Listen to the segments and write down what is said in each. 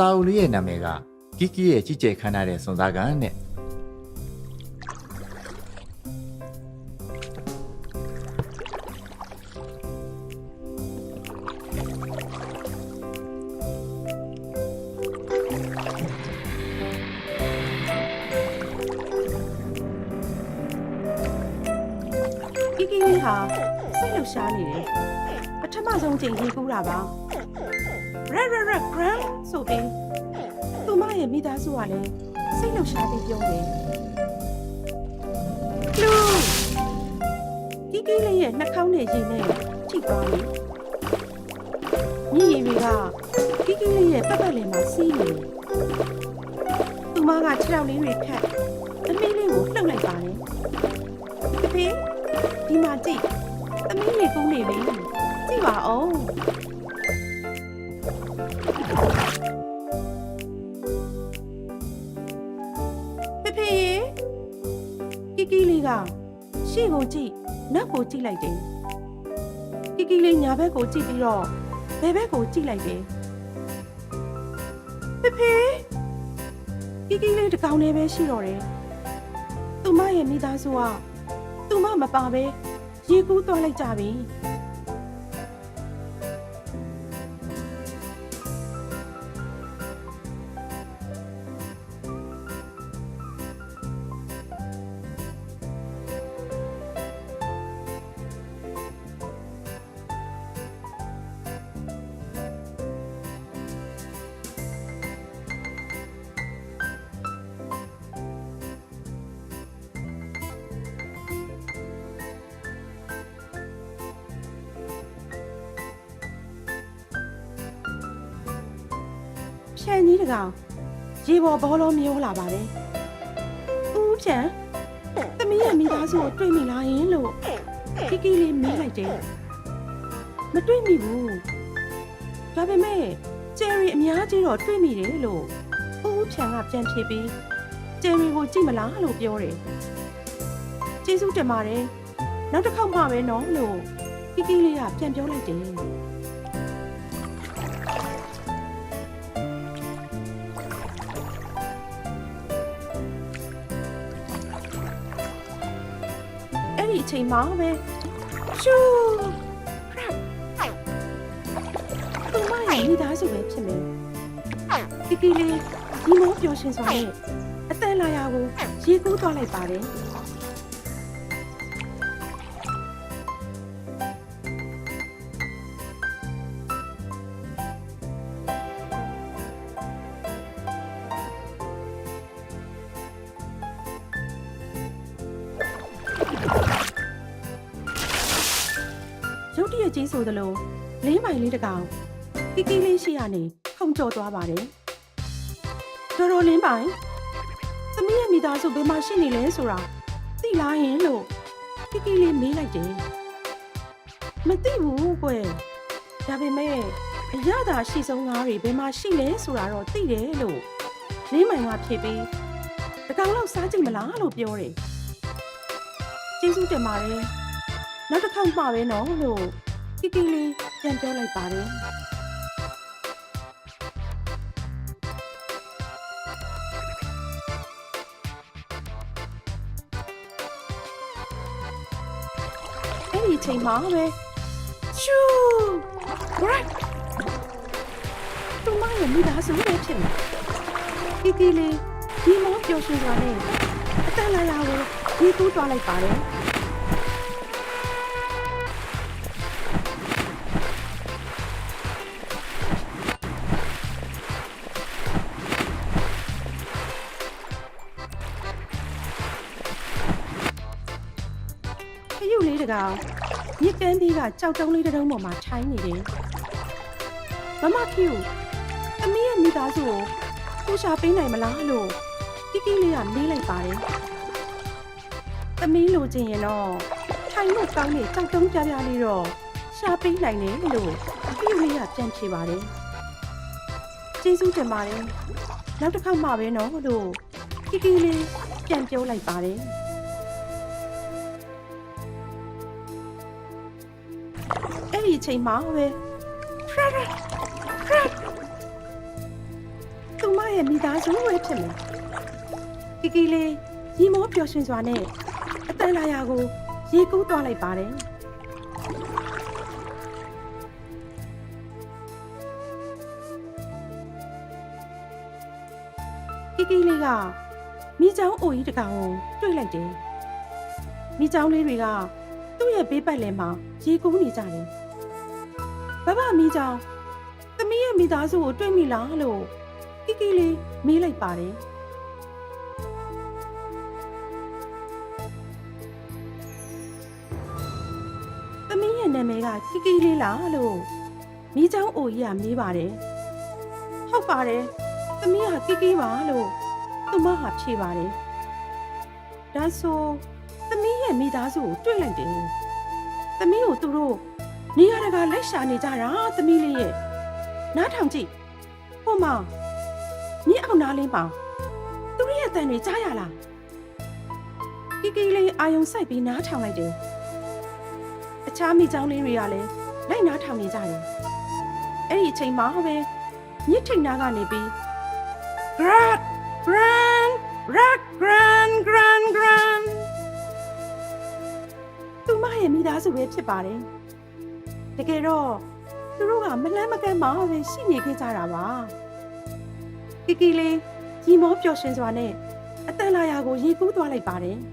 စာအုပ်လေးရဲ့နာမည်ကကီကီရဲ့ကြည်ကျဲခမ်းနားတဲ့စွန်စားကန်နဲ့ကီကီလေးဟာစိတ်လှုပ်ရှားနေတယ်ပထမဆုံးချိန်ရေးကူးတာပါ ဆိုပြီးသူမရဲ့မိသားစုကလည်းစိတ်လှုပ်ရှားပြီးပြောတယ်လူကီကီလေးရဲ့နှာခေါင်းနဲ့ရေနဲ့ထိသွားပြီမြည်ရည်တွေကကီကီလေးရဲ့ပတ်ပတ်လည်မှာစီးနေတယ်သူမကခြေထောက်လေးတွေခတ်သမီးလေးကိုလှုပ်လိုက်ပါတယ်တဖေးဒီမှာကြည့်သမီးရေကူးနေပြီကြည့်ပါဦး ဖေဖေရေကီကီလေးကရှေ့ကိုကြည့်နောက်ကိုကြည့်လိုက်တယ်ကီကီလေးညာဘက်ကိုကြည့်ပြီးတော့ဘယ်ဘက်ကိုကြည့်လိုက်တယ်ဖေဖေကီကီလေးတစ်ကောင်တည်းပဲရှိတော့တယ်သူမရဲ့မိသားစုကသူမမပါပဲရေကူးသွားလိုက်ကြပြီ ဖြန်ကြီးတကောင်ရေပေါ်ဘောလုံးမျောလာပါတယ်ဦးဖြန်သမီးရဲ့မိသားစုကိုတွေ့မိလားယင်လို့ကီကီလေးမေးလိုက်တယ်မတွေ့မိဘူးဒါပေမဲ့ကျယ်ရီအများကြီးတော့တွေ့မိတယ်လို့ဦးဖြန်ကပြန်ဖြေပြီးကျယ်ရီကိုကြည့်မလားလို့ပြောတယ်ကျေးဇူးတင်ပါတယ်နောက်တစ်ခေါက်မှပဲနော်လို့ကီကီလေးကပြန်ပြောလိုက်တယ် ချိန်မှာပဲရှူသူမရဲ့မိသားစုပဲဖြစ်မယ်ကီကီလေးဒီမောပျော်ရွှင်စွာနဲ့အသက်လာရာကိုရေကူးသွားလိုက်ပါတယ် တ်တရက်ကြီးဆိုသလိုလေးမိုင်လေးတစ်ကောင်ကီကီလေးရှိရနေခုန်ကျော်သွားပါတယ်တော်တော်လင်းပိုင်သမီးရဲ့မိသားစုဘယ်မှာရှိနေလဲဆိုတာသိလားယင်လို့ကီကီလေးမေးလိုက်တယ်မသိဘူးကွယ်ဒါပေမဲ့အရသာရှိဆုံးငါးတွေဘယ်မှာရှိလဲဆိုတာတော့သိတယ်လို့လေးမိုင်ကဖြေပြီးတကောင်လောက်စားကြည့်မလားလို့ပြောတယ်ကျေးဇူးတင်ပါတယ် နောက်တစ်ခေါက်မှပဲနော်လို့ကီကီလေးပြန်ပြောလိုက်ပါတယ်အဲ့ဒီအချိန်မှာပဲရှူ right သူမရဲ့မိသားစုပဲဖြစ်နေကီကီလေးဒီမောပျော်ရွှင်စွာနဲ့အတန်လာရာကိုဒီကူးသွားလိုက်ပါတယ် ခရုလေးတကောင်မြစ်ကမ်းသေးကကြောက်တုံးလေးတစ်တုံးပေါ်မှာထိုင်းနေတယ်မမခယူအမီးရဲ့မိသားစုကိုကိုရှာပေးနိုင်မလားလို့ကီကီလေးကမေးလိုက်ပါတယ်သမီးလိုချင်ရင်တော့ထိုင်လို့ကောင်းတဲ့ကြောက်တုံးပြပြလေးတော့ရှာပေးနိုင်တယ်လို့ခယူလေးကပြန်ဖြေပါတယ်ကျေးဇူးတင်ပါတယ်နောက်တစ်ခါမှပဲနော်လို့ကီကီလေးပြန်ပြောလိုက်ပါတယ် အဲ့ဒီအချိန်မှာပဲဖရက်ဖရက်ဖရက်ရဲ့မိသားစုပဲဖြစ်မယ်ကီကီလေးရီမောပျော်ရွှင်စွာနဲ့အတန်လာရာကိုရေကူးသွားလိုက်ပါတယ်ကီကီလေးကမိချောင်းအိုကြီးတစ်ကောင်ကိုတွေ့လိုက်တယ်။မိချောင်းလေးတွေက သူ့ရဲ့ဘေးပတ်လည်မှာရေကူးနေကြတယ်။ဘဘမိချောင်းသမီးရဲ့မိသားစုကိုတွေ့မိလားလို့ကီကီလေးမေးလိုက်ပါတယ်။သမီးရဲ့နာမည်ကကီကီလေးလားလို့မိချောင်းအိုကြီးကမေးပါတယ်။ဟုတ်ပါတယ်။သမီးဟာကီကီပါလို့သူမဟာဖြေပါတယ်။ဒါဆိုသမီး ရဲ့မိသားစုကိုတွေ့လိုက်တယ်။သမီးကိုသူတို့နေရာတကာလိုက်ရှာနေကြတာသမီးလေးရဲ့နားထောင်ကြည့်။ဟိုမှာမြင်းအောင်နားလေးပါသူတို့ရဲ့အတန်တွေကြားရလား။ကီကီလေးအာယုံစိုက်ပြီးနားထောင်လိုက်တယ်။အခြားမိချောင်းလေးတွေကလည်းလိုက်နားထောင်နေကြတယ်။အဲ့ဒီအချိန်မှာပဲမြစ်ထိန်နာကနေပြီး Grand, သားစုပဲဖြစ်ပါတယ်။တကယ်တော့သူတို့ကမလန်းမကန်းမှပဲရှိနေခဲ့ကြတာပါ။ကီကီလေးရီမောပျော်ရွှင်စွာနဲ့အတန်လာရာကိုရေကူးသွားလိုက်ပါတယ်။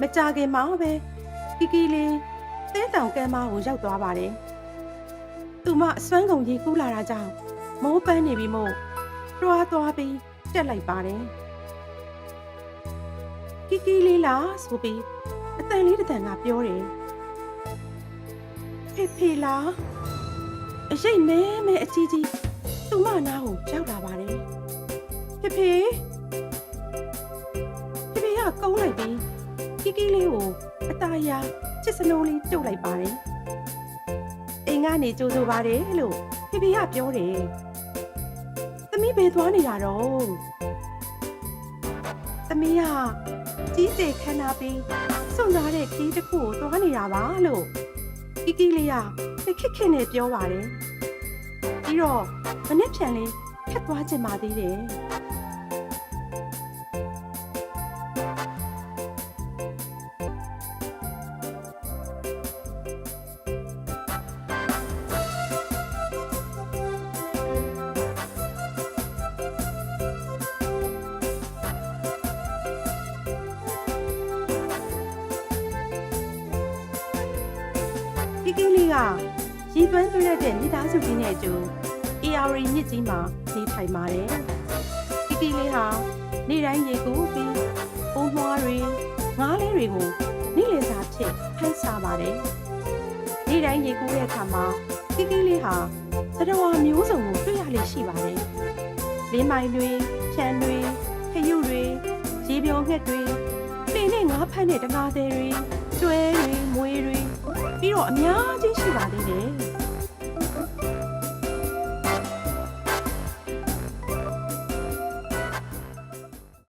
မကြခင်မှာပဲကီကီလေးတဲတောင်ကမ်းမကိုရောက်သွားပါတယ်။ သူမအစွမ်းကုန်ရေကူးလာတာကြောင့်မိုးပန်းနေပြီမို့တွားသွားပြီးတက်လိုက်ပါတယ်။ကီကီလေးလားဆိုပြီးအတန်လေးတစ်တန်ကပြောတယ်။ဖေဖေလားအရိတ်မဲမဲအကြီးကြီးသူမနားကိုရောက်လာပါတယ်။ဖေဖေဖေဖေကကုန်းလိုက်ပြီးကီကီလေးကိုအตาရချစ်စနိုးလေးတုတ်လိုက်ပါတယ်။ အိမ်ကနေကြိုးဆိုပါတယ်လို့ဖေဖေကပြောတယ်။သမီးဘယ်သွားနေတာတော့။သမီးကကြီးကျယ်ခမ်းနားပြီးစွန့်စားတဲ့ခီးတစ်ခုကိုသွားနေတာပါလို့ကီကီလေးကတခက်ခက်နဲ့ပြောပါတယ်။ပြီးတော့မနေ့ပြန်လေးခက်သွားချင်ပါသေးတယ်။ ကီလေးကရီသွမ်းသွင်းတဲ့မိသားစုကြီးနဲ့အတူ AR မြစ်ကြီးမှာနေထိုင်ပါတယ်။ကီကီလေးဟာနေ့တိုင်းရေကူးပြီးပိုးမွားတွေငါးလေးတွေကိုနေ့လည်စာဖြစ်ဖမ်းစားပါတယ်။နေ့တိုင်းရေကူးတဲ့အခါမှာကီကီလေးဟာသတ္တဝါမျိုးစုံကိုတွေ့ရလေရှိပါတယ်။လင်းမိုင်တွေ၊ခြံတွေ၊ခရုတွေ၊ရေပြောငှက်တွေ၊ပင်နဲ့ငါးဖမ်းတဲ့တကားသေးတွေ၊ကျွဲတွေ၊မွေးတွေ ပြီးတော့အများကြီးရှိပါသေးတယ်